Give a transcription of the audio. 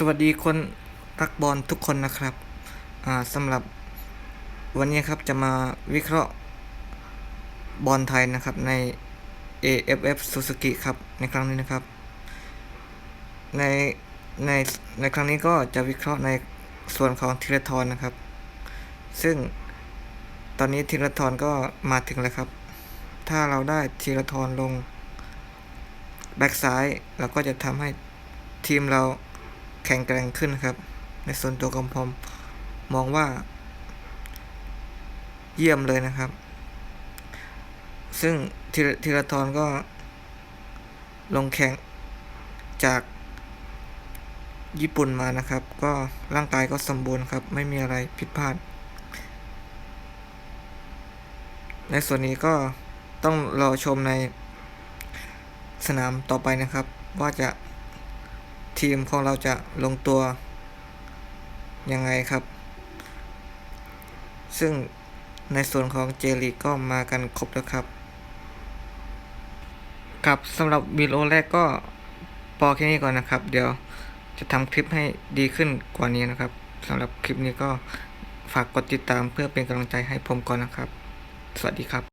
สวัสดีคนรักบอลทุกคนนะครับสำหรับวันนี้ครับจะมาวิเคราะห์บอลไทยนะครับใน AFF Suzuki ครับในครั้งนี้นะครับ ในในในครั้งนี้ก็จะวิเคราะห์ในส่วนของธีรทรนะครับ ซึ่งตอนนี้ธีรทรก็มาถึงแล้วครับ ถ้าเราได้ธีรทรลงแบ็กซ้ายเราก็จะทำให้ทีมเรา แข็งแกร่งขึ้นครับ ในส่วนตัวของผมมองว่า เยี่ยมเลยนะครับ ซึ่งธีรธีรทรก็ ลงแข่งจากญี่ปุ่นมานะครับ ก็ร่างกายก็สมบูรณ์ครับ ไม่มีอะไรผิดพลาด ในส่วนนี้ก็ต้องรอชมในสนามต่อไปนะครับ ว่าจะ ทีมของเราจะลงตัวยังไงครับ ซึ่งในส่วนของเจลีก็มากันครบแล้วครับ ครับสำหรับวิดีโอแรกก็พอแค่นี้ก่อนนะครับ เดี๋ยวจะทำคลิปให้ดีขึ้นกว่านี้นะครับสำหรับคลิปนี้ก็ฝากกดติดตามเพื่อเป็นกำลังใจให้ผมก่อนนะครับ สวัสดีครับ